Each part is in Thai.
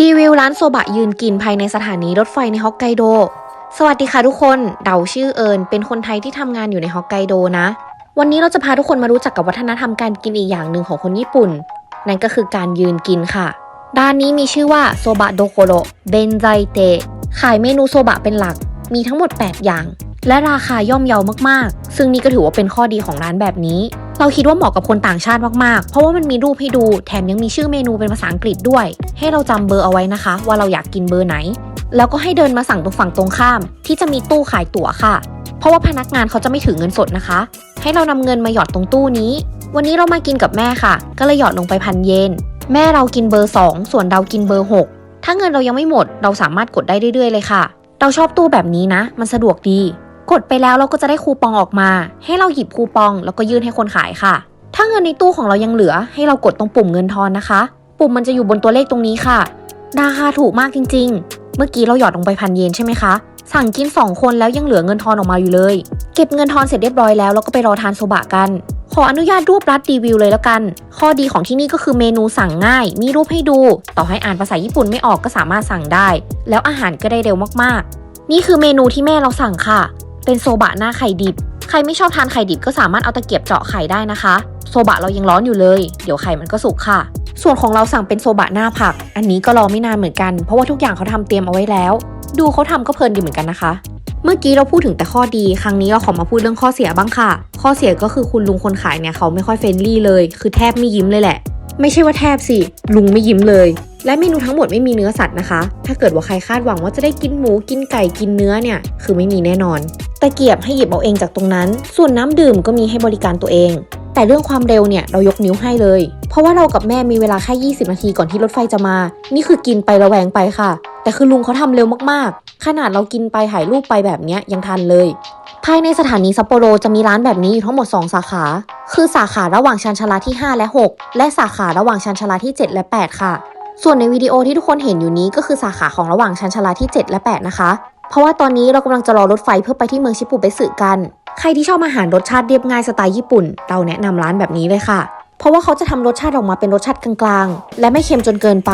รีวิวร้านโซบะยืนกินภายในสถานีรถไฟในฮอกไกโด สวัสดีค่ะทุกคน เดาชื่อเอิญเป็นคนไทยที่ทำงานอยู่ในฮอกไกโดนะ วันนี้เราจะพาทุกคนมารู้จักกับวัฒนธรรมการกินอีกอย่างหนึ่งของคนญี่ปุ่น นั่นก็คือการยืนกินค่ะด้านนี้มีชื่อว่าโซบะโดโคโรเบนไจเตะขายเมนูโซบะเป็นหลัก มีทั้งหมด 8 อย่าง และราคาย่อมเยามากๆ ซึ่งนี่ก็ถือว่าเป็นข้อดีของร้านแบบนี้ เราคิดว่าเหมาะกับคนต่างชาติมากๆ เพราะว่ามันมีรูปให้ดู แถมยังมีชื่อเมนูเป็นภาษาอังกฤษด้วย ให้เราจำเบอร์เอาไว้นะคะ ว่าเราอยากกินเบอร์ไหน แล้วก็ให้เดินมาสั่งตรงฝั่งตรงข้าม ที่จะมีตู้ขายตั๋วค่ะ เพราะว่าพนักงานเขาจะไม่ถือเงินสดนะคะ ให้เรานำเงินมาหยอดตรงตู้นี้ วันนี้เรามากินกับแม่ค่ะ ก็เลยหยอดลงไปพันเยน แม่เรากินเบอร์ 2 ส่วนเรากินเบอร์ 6 ถ้าเงินเรายังไม่หมด เราสามารถกดได้เรื่อยๆเลยค่ะ เราชอบตู้แบบนี้นะ มันสะดวกดี กดไปแล้วเราก็จะได้คูปองออกมา ให้เราหยิบคูปองแล้วก็ยื่นให้คนขายค่ะ ถ้าเงินในตู้ของเรายังเหลือ ให้เรากดตรงปุ่มเงินทอนนะคะ ปุ่มมันจะอยู่บนตัวเลขตรงนี้ค่ะ ราคาถูกมากจริง ๆ เมื่อกี้เราหยอดลงไปพันเยนใช่ไหมคะ สั่งกิน 2 คนแล้วยังเหลือเงินทอนออกมาอยู่เลย เก็บเงินทอนเสร็จเรียบร้อยแล้วเราก็ไปรอทานโซบะกัน ขออนุญาตรวบรัดรีวิวเลยแล้วกัน ข้อดีของที่นี่ก็คือเมนูสั่งง่าย มีรูปให้ดู ต่อให้อ่านภาษาญี่ปุ่นไม่ออกก็สามารถสั่งได้ แล้วอาหารก็ได้เร็วมากๆ นี่คือเมนูที่แม่เราสั่งค่ะ เป็นโซบะหน้าไข่ดิบ ใครไม่ชอบทานไข่ดิบก็สามารถเอาตะเกียบเจาะไข่ได้นะคะ โซบะเรายังร้อนอยู่เลย เดี๋ยวไข่มันก็สุกค่ะ ส่วนของเราสั่งเป็นโซบะหน้าผัก อันนี้ก็รอไม่นานเหมือนกัน เพราะว่าทุกอย่างเขาทำเตรียมเอาไว้แล้ว ดูเขาทำก็เพลินดีเหมือนกันนะคะ เมื่อกี้เราพูดถึงแต่ข้อดี ครั้งนี้เราขอมาพูดเรื่องข้อเสียบ้างค่ะ ข้อเสียก็คือคุณลุงคนขายเนี่ยเขาไม่ค่อยเฟรนลี่เลย คือแทบไม่ยิ้มเลยแหละ ไม่ใช่ว่าแทบสิ ลุงไม่ยิ้มเลย และเมนูทั้งหมดไม่มีเนื้อสัตว์นะคะ ถ้าเกิดว่าใครคาดหวังว่าจะได้กินหมูกินไก่กินเนื้อเนี่ย คือไม่มีแน่นอน ตะเกียบให้หยิบเอาเองจากตรงนั้น ส่วนน้ำดื่มก็มีให้บริการตัวเอง แต่เรื่องความเร็วเนี่ยเรายกนิ้วให้เลย เพราะว่าเรากับแม่มีเวลาแค่ 20 นาทีก่อนที่รถไฟจะมา นี่คือกินไประแวงไปค่ะ แต่คือลุงเขาทำเร็วมากๆ ขนาดเรากินไปถ่ายรูปไปแบบเนี้ยยังทันเลยภายในสถานีซัปโปโรจะมีร้านแบบนี้อยู่ทั้งหมด 2 สาขา คือสาขาระหว่างชันชาลาที่ 5 และ 6 และสาขาระหว่างชันชาลาที่ 7 และ 8 ค่ะ ส่วนในวิดีโอที่ทุกคนเห็นอยู่นี้ก็คือสาขาของระหว่างชันชาลาที่ 7 และ 8 นะคะ เพราะว่าตอนนี้เรากำลังจะรอรถไฟเพื่อไปที่เมืองชิปุเบสึกัน ใครที่ชอบอาหารรสชาติเรียบง่ายสไตล์ญี่ปุ่น เราแนะนำร้านแบบนี้เลยค่ะ เพราะว่าเขาจะทำรสชาติออกมาเป็นรสชาติกลางๆ และไม่เค็มจนเกินไป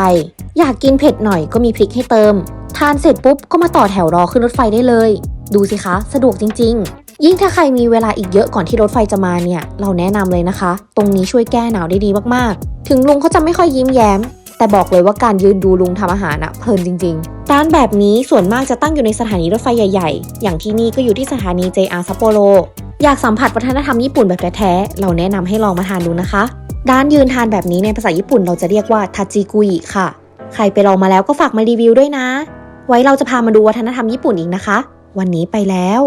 อยากกินเผ็ดหน่อยก็มีพริกให้เติม ทานเสร็จปุ๊บก็มาต่อแถวรอขึ้นรถไฟได้เลย ดูสิคะ สะดวกจริง ๆยิ่งถ้าใครมีเวลาอีกเยอะก่อนที่รถไฟจะมาเนี่ย เราแนะนำเลยนะคะ ตรงนี้ช่วยแก้หนาวได้ดีมากๆ ถึงลุงเขาจะไม่ค่อยยิ้มแย้ม แต่บอกเลยว่าการยืนดูลุงทำอาหารอะเพลินจริง ๆ ร้านแบบนี้ส่วนมากจะตั้งอยู่ในสถานีรถไฟใหญ่ๆ อย่างที่นี่ก็อยู่ที่สถานี JR ซัปโปโร อยากสัมผัสวัฒนธรรมญี่ปุ่นแบบแท้ๆ เราแนะนำให้ลองมาทานดูนะคะ ร้านยืนทานแบบนี้ในภาษาญี่ปุ่นเราจะเรียกว่าทาจิกุยค่ะ ใครไปลองมาแล้วก็ฝากมารีวิวด้วยนะ ไว้เราจะพามาดูวัฒนธรรมญี่ปุ่นอีกนะคะ วันนี้ไปแล้ว